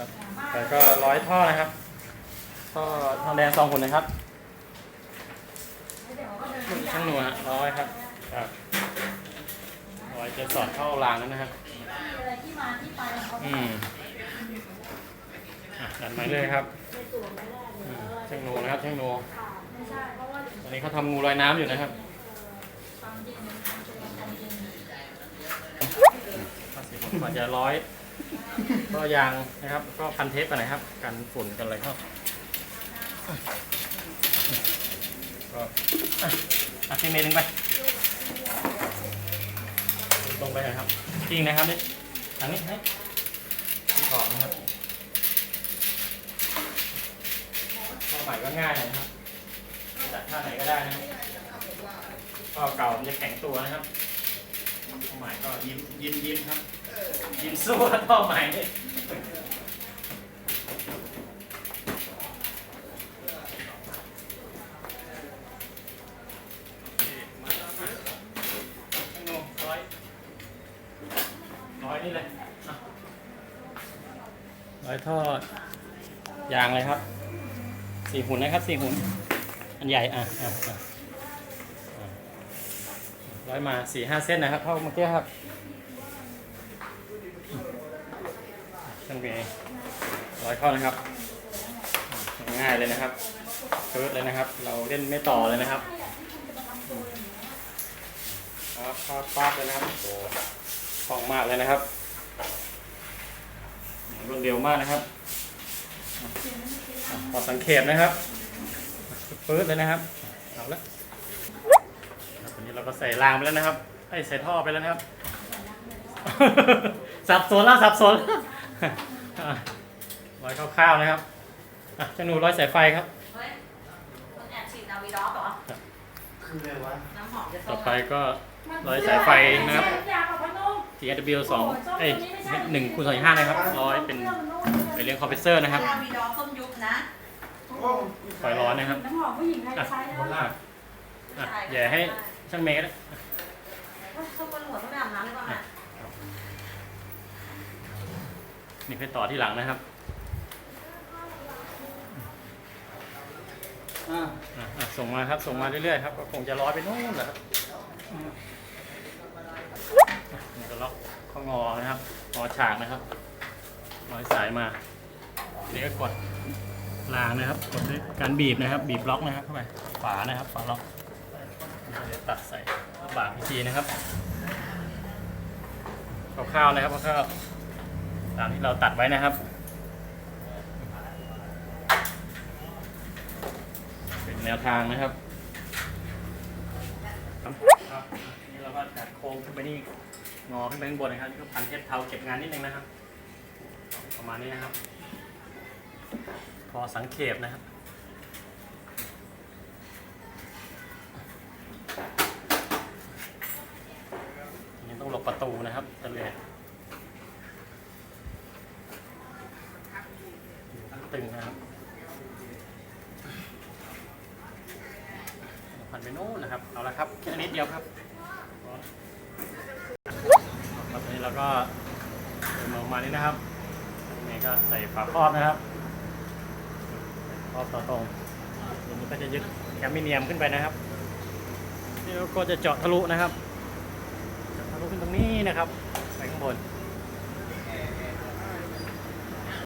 ครับแต่ก็ร้อยท่อนะครับท่อทองแดงสองหุ่นนะครับช่างหนูฮะร้อยครับครับร้อยจะสอดเข้ารางนั้นนะครับอืมอะดันไปเลยครับอืมช่างหนูนะครับช่างหนูตอนนี้เขาทำงูลอยน้ำอยู่นะครับความจริงมันเป็นความจริงภาษีผมกว่าจะร้อย ก็ยางนะครับ ก็พันเทปไปน่อยครับ กันฝุ่นกันอะไรครับ ก็อะอ่เมตรหนึ่งไปตรงไปน่อยครับจริงนะครับนี่ทางนี้ให้ที่ขอบนะครับข้อใหม่ก็ง่ายเลยนะครับจัดท่าไหนก็ได้นะครับข้อเก่ามันจะแข็งตัวนะครับข้อใหม่ก็ยิ้มยิ้มยิ้มครับ ยินสู้กับท่อใหม่ร้อยร้อยนี่เลยร้อยท่อยางเลยครับสี่หุ่นนะครับสี่หุ่นอันใหญ่อะอะอะร้อยมาสี่ห้าเส้นนะครับเท่าเมื่อกี้ครับ ช่างเมย์ร้อยเข้านะครับ ง่ายเลยนะครับเพิร์ดเลยนะครับ เราเล่นไม่ต่อเลยนะครับครับปาบป๊าบเลยนะครับโอ้คล่องมากเลยนะครับรวดเร็วมากนะครับอะพอสังเกตนะครับเพิร์ดเลยนะครับเอาละวันนี้เราก็ใส่รางไปแล้วนะครับไอ้ใส่ท่อไปแล้วนะครับ สับสนแล้วสับสน อะร้อยคร่าวๆนะครับอะเจ้าหนูร้อยสายไฟครับ เฮ้ยคนแอบฉีดนาวีดอฟเหรอ คืออะไรวะน้ำหอมจะต่อไปก็ ร้อยสายไฟนะครับยากับพนุ่ม TW สองเอ้ยหนึ่งคูณสองห้านะครับร้อยเป็นเป็นเรื่องคอมเพรสเซอร์นะครับนาวีดอฟส้มยุบนะไฟร้อนนะครับน้ำหอมผู้หญิงใครอะใช้บนนะล่างอะอย่าให้ช่างเมย์ก็ได้ ส้มบนหัวต้องไปอาบน้ำได้ป่ะแม่ นี่ไปต่อที่หลังนะครับอ่าอะอะส่งมาครับ ส่งมาเรื่อยๆครับก็คงจะร้อยไปนู่นแหละครับอืมอะนี่ก็ล็อกข้องอนะครับงอฉากนะครับร้อยสายมานี่ก็กดรางนะครับ กดด้วยการบีบนะครับ บีบล็อกนะครับเข้าไปฝานะครับฝาล็อกเดี๋ยวตัดใส่บากอีกทีนะครับคร่าวๆนะครับคร่าวๆ ตามที่เราตัดไว้นะครับ เป็นแนวทางนะครับครับนี่เราก็จัดโค้งขึ้นไปนี่งอขึ้นไปข้างบนนะครับนี่ก็พันเทปเทาเก็บงานนิดนึงนะครับ ประมาณนี้นะครับ พอสังเขปนะครับนี้ต้องหลบประตูนะครับจะเลย ตึงนะครับพันไปโน่นนะครับ เอาละครับแค่นิดเดียวครับครับตอนนี้เราก็เดินลงมานี่นะครับนี่ก็ใส่ฝาครอบนะครับครอบต่อตรงทีนี้ก็จะยึดแคมมิเนียมขึ้นไปนะครับนี่เราก็จะเจาะทะลุนะครับเจาะทะลุขึ้นตรงนี้นะครับไปข้างบน